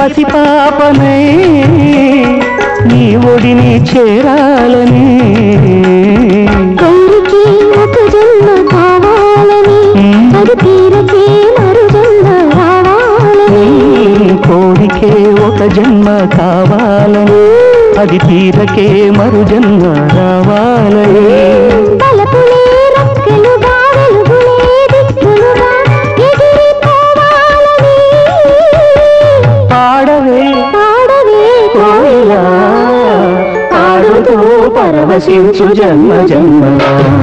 పసిపాపనై నీ ఒడిని చేరాలని. కోరికే ఒక జన్మ కావాలని. అది తీరకే మరు జన్మ రావాలని. కోరికే ఒక జన్మ కావాలని. అది తీరకే మరు జన్మ రావాలని. పరవశించు జన్మ జన్మ నా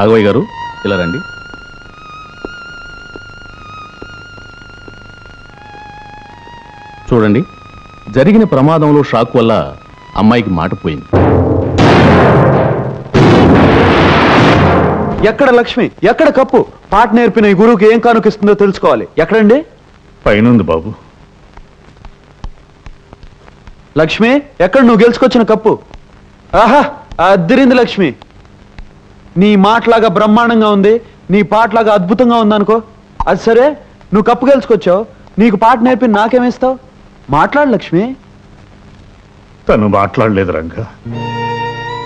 రాఘవయ్య గారు ఇలా రండి. చూడండి జరిగిన ప్రమాదంలో షాక్ వల్ల అమ్మాయికి మాట పోయింది. ఎక్కడ లక్ష్మి? ఎక్కడ కప్పు? పాట నేర్పిన ఈ గురువుకి ఏం కానుకిస్తుందో తెలుసుకోవాలి. ఎక్కడండి? పైనుంది బాబు. లక్ష్మి ఎక్కడ నువ్వు గెలుచుకొచ్చిన కప్పు? ఆహా అద్దిరింది లక్ష్మి. నీ మాటలాగా బ్రహ్మాండంగా ఉంది నీ పాటలాగా అద్భుతంగా ఉందనుకో అది సరే నువ్వు కప్పు గెలుచుకొచ్చావు నీకు పాట నేర్పి నాకేమిస్తావు? మాట్లాడు లక్ష్మి. తను మాట్లాడలేదు రంగా.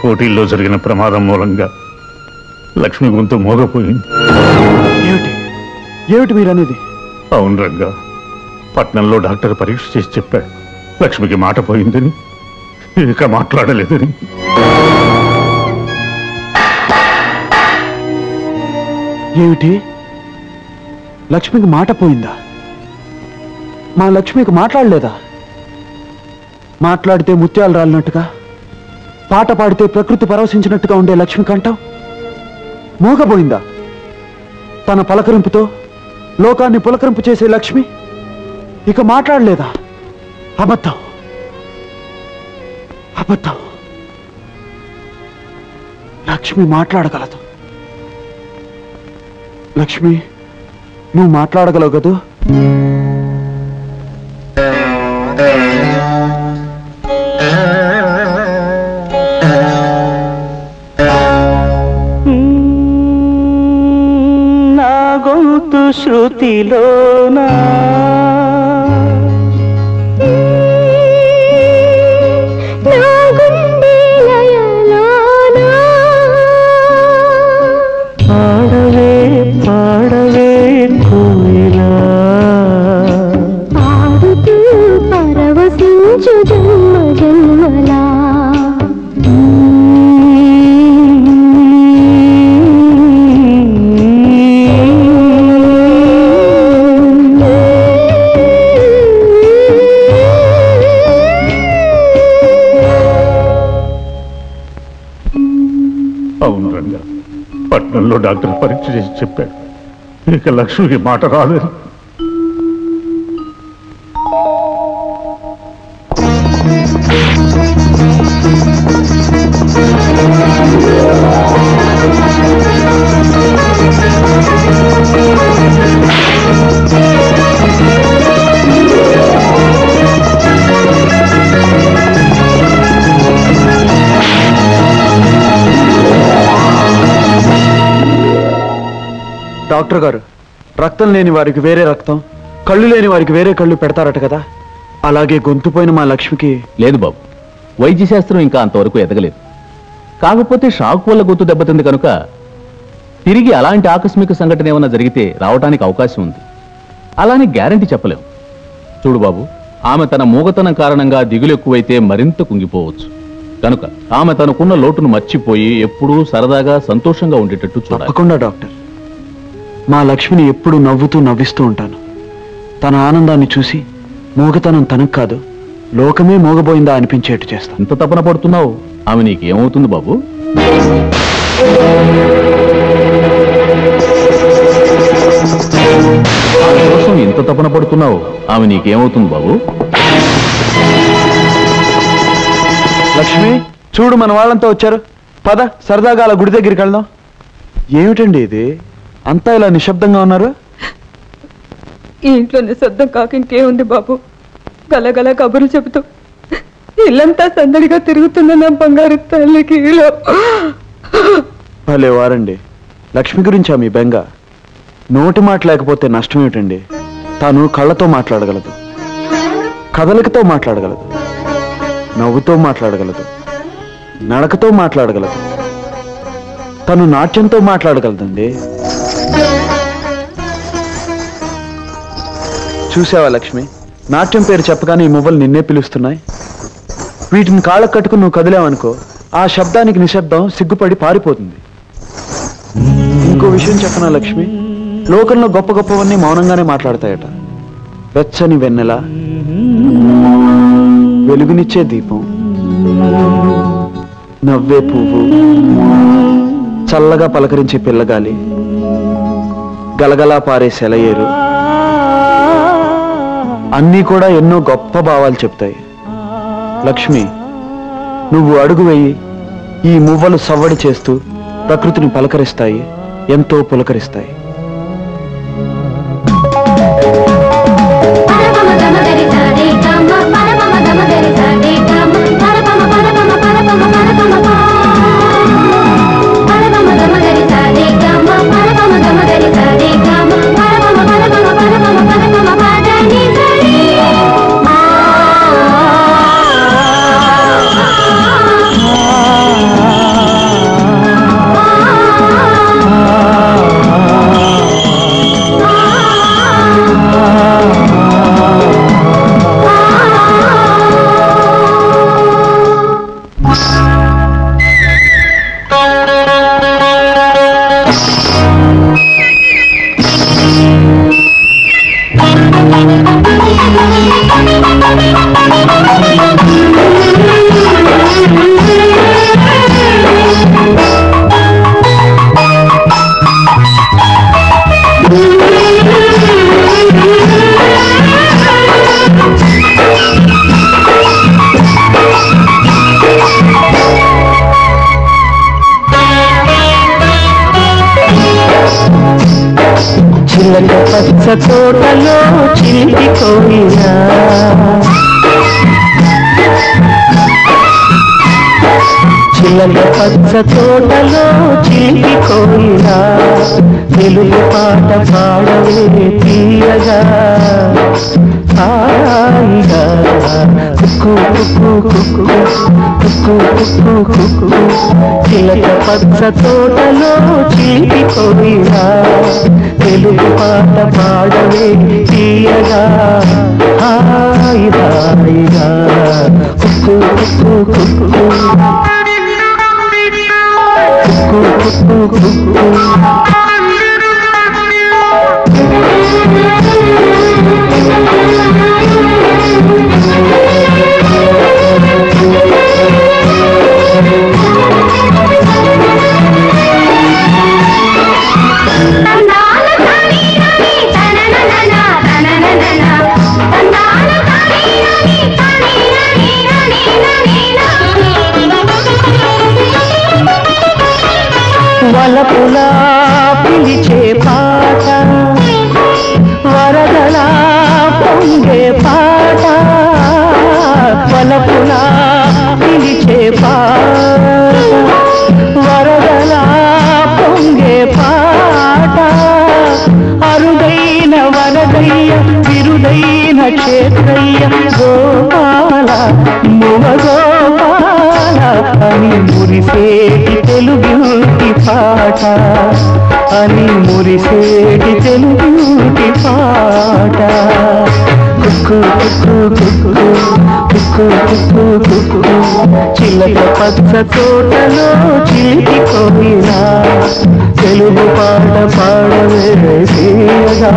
పోటీల్లో జరిగిన ప్రమాదం మూలంగా లక్ష్మి గొంతు మోగపోయింది. ఏమిటి? ఏమిటి మీరు అనేది అవును రంగా పట్నంలో డాక్టర్ పరీక్ష చేసి చెప్పాడు. లక్ష్మికి మాట పోయిందని ఇక మాట్లాడలేదని. ఏమిటి? లక్ష్మికి మాట పోయిందా? మా లక్ష్మికి మాట్లాడలేదా? మాట్లాడితే ముత్యాలు రాలినట్టుగా పాట పాడితే ప్రకృతి పరవశించినట్టుగా ఉండే లక్ష్మి కంఠం మూగపోయిందా తన పలకరింపుతో లోకాన్ని పులకరింపు చేసే లక్ష్మి ఇక మాట్లాడలేదా? అబద్ధం. అబద్ధం. లక్ష్మి మాట్లాడగలదు. లక్ష్మి నువ్వు మాట్లాడగలవు కదూ? డాక్టర్ పరీక్ష చేసి చెప్పాడు. ఇక లక్ష్మికి మాట రాదని డాక్టర్ గారు. రక్తం లేని వారికి వేరే రక్తం కళ్ళు లేని వారికి వేరే కళ్ళు పెడతారట కదా. అలాగే గొంతుపోయిన మా లక్ష్మికి లేదు బాబు వైద్య శాస్త్రం ఇంకా అంతవరకు ఎదగలేదు. కాకపోతే షాక్ వల్ల గుర్తు దెబ్బతింది కనుక తిరిగి అలాంటి ఆకస్మిక సంఘటన ఏమైనా జరిగితే రావడానికి అవకాశం ఉంది. అలానే గ్యారంటీ చెప్పలేం. చూడు బాబు ఆమె తన మూగతనం కారణంగా దిగులు ఎక్కువైతే మరింత కుంగిపోవచ్చు. కనుక ఆమె తనకున్న లోటును మర్చిపోయి ఎప్పుడూ సరదాగా సంతోషంగా ఉండేటట్టు చూడాలి. తప్పకుండా డాక్టర్. మా లక్ష్మిని ఎప్పుడు నవ్వుతూ నవ్విస్తూ ఉంటాను. తన ఆనందాన్ని చూసి మూగతనం తనకు కాదు లోకమే మోగబోయిందా అనిపించేట్టు చేస్తాను. ఎంత తపన పడుతున్నావు? ఆమె నీకేమవుతుంది బాబు? ఆమె కోసం ఎంత తపన పడుతున్నావు? ఆమె నీకేమవుతుంది బాబు? లక్ష్మి చూడు మన వాళ్ళంతా వచ్చారు. పద సరదాగా అలా గుడి దగ్గరికి వెళ్దాం. ఏమిటండి ఇది? అంతా ఇలా నిశ్శబ్దంగా ఉన్నారు? ఈ ఇంట్లో నిశ్శబ్దం కాక ఇంకేముంది బాబు? గలగల కబుర్లు చెబుతూ ఇల్లంతా సందడిగా తిరుగుతున్న నా బంగారు తల్లికి. భలే వారండి. లక్ష్మి గురించా మీ బెంగ? నోటి మాట లేకపోతే నష్టం ఏమిటండి తాను కళ్ళతో మాట్లాడగలదు. కదలికతో మాట్లాడగలదు. నవ్వుతో మాట్లాడగలదు. నడకతో మాట్లాడగలదు. తను నాట్యంతో మాట్లాడగలదండి. చూసావా లక్ష్మి? నాట్యం పేరు చెప్పగానే ఈ మువ్వలు నిన్నే పిలుస్తున్నాయి. వీటిని కాళ్ళకు కట్టుకుని నువ్వు కదిలావనుకో ఆ శబ్దానికి నిశ్శబ్దం సిగ్గుపడి పారిపోతుంది. ఇంకో విషయం చెప్పనా లక్ష్మి? లోకంలో గొప్ప గొప్పవన్నీ మౌనంగానే మాట్లాడతాయట. వెచ్చని వెన్నెల వెలుగునిచ్చే దీపం నవ్వే పువ్వు చల్లగా పలకరించే పిల్లగాలి గలగలా పారే సెలయేరు అన్నీ కూడా ఎన్నో గొప్ప భావాలు చెప్తాయి. లక్ష్మి నువ్వు అడుగు వేయి. ఈ మువ్వలు సవ్వడి చేస్తూ ప్రకృతిని పలకరిస్తాయి ఎంతో పులకరిస్తాయి. తోటలో చిలిపి కోయినా చిలక పచ్చ తోటలో చిలిపి కోయినా తెలుగు పాట పాడవే తీయగా. హాయిగా చిలక పచ్చ తోటలో చిలిపి కోయినా తెలుగు పాట పాడవే తీయగా హాయి హాయిగా కుక్కు కుక్కు కుక్కు కుక్కు వలపులా పిలిచే పాట. వరదలా పొంగే పాట. వలపులా పిలిచే పాట. వరదలా పొంగే పాట. అరుదైన వరదయ్య విరుదైన క్షేత్రయ్య గోపాల మువగోపాల అని మురిసేటి పాట అని మురిసేటి తెలుగుటి పాట కుక్కు కుక్కు కుక్కు కుక్కు కుక్కు కుక్కు చిలక పచ్చ తోటలో చిలిపి కోయినా తెలుగు పాట పాడవేసేయగా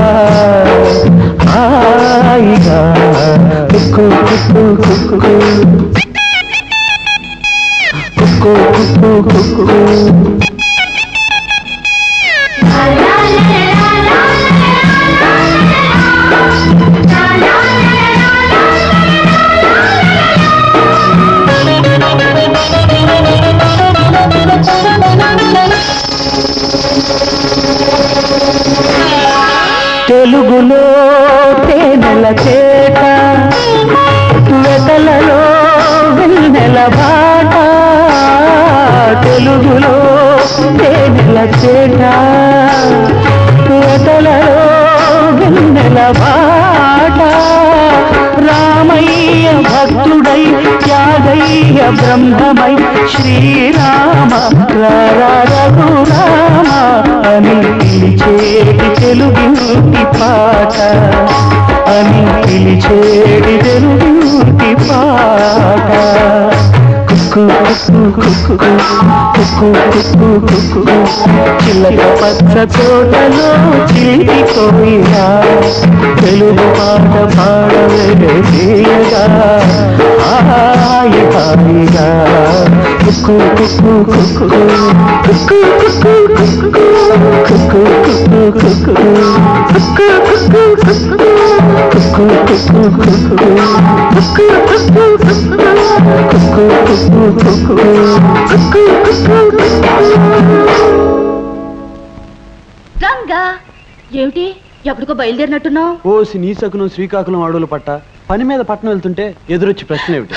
హాయిగా కుక్కు కుక్కు కుక్కు కుక్కు కుక్కు కుక్కు వెలుగులో తేనెల చేట వెతలలో వెన్నెల బాట తెలుగులో తేనెల చేట వెతలలో వెన్నెల బాట రామయ్య భక్తుడై త్యాగయ్య బ్రహ్మమై శ్రీరామ రఘురామ అని పిలిచేటి తెలుగుంటి పాట అని పిలిచేటి తెలుగుంటి పాట కుక్కు పచ్చ తోటలో చిలిపి కోయినా తెలుగు పాట పాడవేసియగా హాయి హాయిగా కుక్కు కుక్కు కుక్కు కుక్కు కుక్కు కుక్కు కుక్కు కుక్కు కుక్కు రంగా ఏమిటి? ఎప్పటికో బయలుదేరినట్టున్నావు? ఓసి నీసకును శ్రీకాకుళం అడవులు పట్ట. పని మీద పట్టణం వెళ్తుంటే ఎదురొచ్చి ప్రశ్న ఏమిటి?